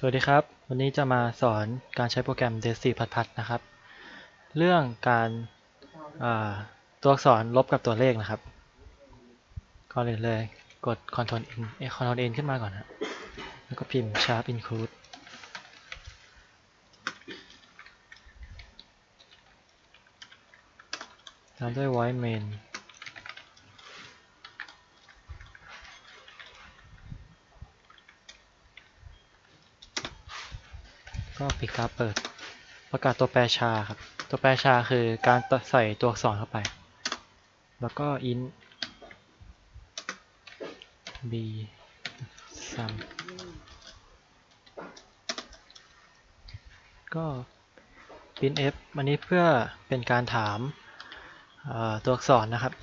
สวัสดีครับ วันนี้จะมาสอนการใช้โปรแกรม d e s i พัดพัดนะครับ เรื่องการาตัวอักษรลบกับตัวเลขนะครับ ก่อนอื่นเลยกด Ctrl N เอ้ย Ctrl N ขึ้นมาก่อนนะแล้วก็พิมพ์ sharp include ตามด้วย void main ก็ปิดกราเปิด ประกาศตัวแปรชาครับ ตัวแปรชาคือการใส่ตัวอักษรเข้าไป แล้วก็ int b sum ก็ printf อันนี้เพื่อเป็นการถามตัวอักษรนะครับ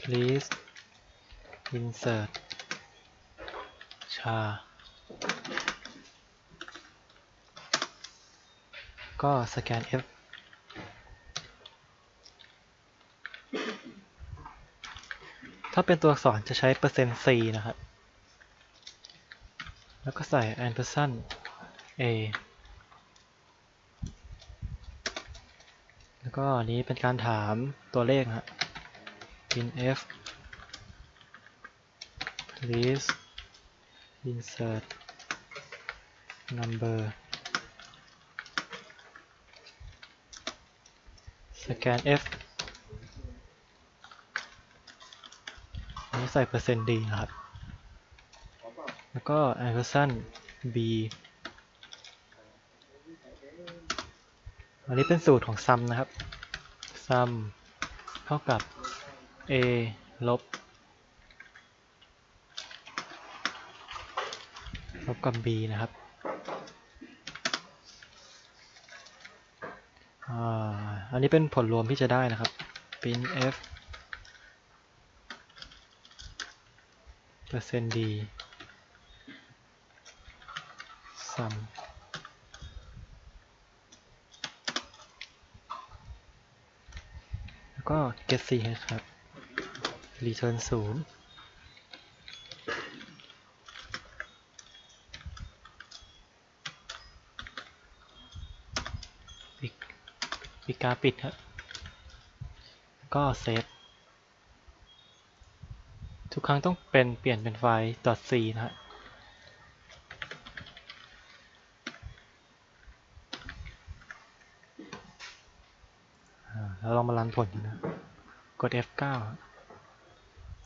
please insert char ก็สแกน F ถ้าเป็นตัวอักษรจะใช้เปอร์เซ็นต์ C นะครับ แล้วก็ใส่ ampersand A แล้วก็อันนี้เป็นการถามตัวเลขนะฮะ printf please insert number สแกน F อันนี้ใส่เปอร์เซ็นต์ดีนะครับ แล้วก็ ampersand b อันนี้เป็นสูตรของ sum นะครับ sum เท่ากับ a ลบลบกับ b นะครับอ่า อันนี้เป็นผลรวมที่จะได้นะครับ pin f เปอร์เซ็นต์มแล้วก็ get c ครับ return 0 ปิดกาปิดครับก็เซฟทุกครั้งต้องเป็นเปลี่ยนเป็นไฟล์ .c นะฮะแล้วลองมารันผลนะ กด F9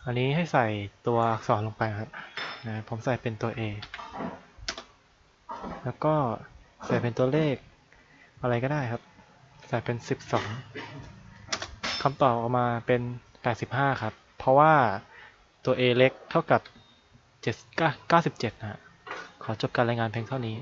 อันนี้ให้ใส่ตัวอักษรลงไปครับนะผมใส่เป็นตัว A แล้วก็ใส่เป็นตัวเลขอะไรก็ได้ครับ ส่เป็นสิบสองคำตอบออกมาเป็นแปดสิบห้าครับ เพราะว่าตัว A เล็กเท่ากับ7 97นะฮะขอจบการรายงานเพียงเท่านี้